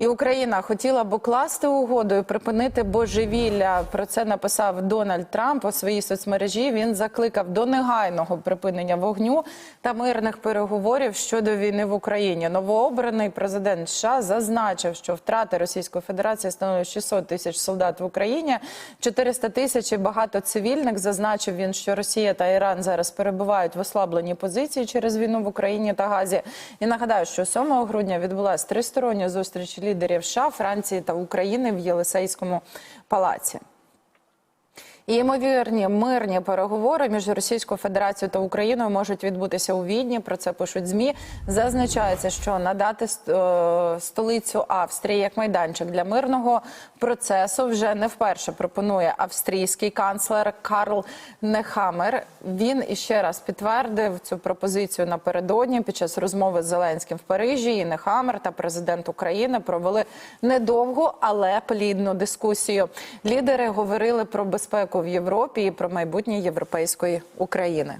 І Україна хотіла б укласти угоду і припинити божевілля. Про це написав Дональд Трамп у своїй соцмережі. Він закликав до негайного припинення вогню та мирних переговорів щодо війни в Україні. Новообраний президент США зазначив, що втрати Російської Федерації становлять 600 тисяч солдат в Україні, 400 тисяч і багато цивільних. Зазначив він, що Росія та Іран зараз перебувають в ослабленій позиції через війну в Україні та Газі. І нагадаю, що 7 грудня відбулася тристороння зустріч лідерів США, Франції та України в Єлисейському палаці. І ймовірні мирні переговори між Російською Федерацією та Україною можуть відбутися у Відні. Про це пишуть змі. Зазначається, що надати е, столицю Австрії як майданчик для мирного процесу вже не вперше пропонує австрійський канцлер Карл Нехамер. Він іще раз підтвердив цю пропозицію напередодні під час розмови з Зеленським в Парижі. І Нехамер та президент України провели недовгу, але плідну дискусію. Лідери говорили про безпеку в Європі і про майбутнє європейської України.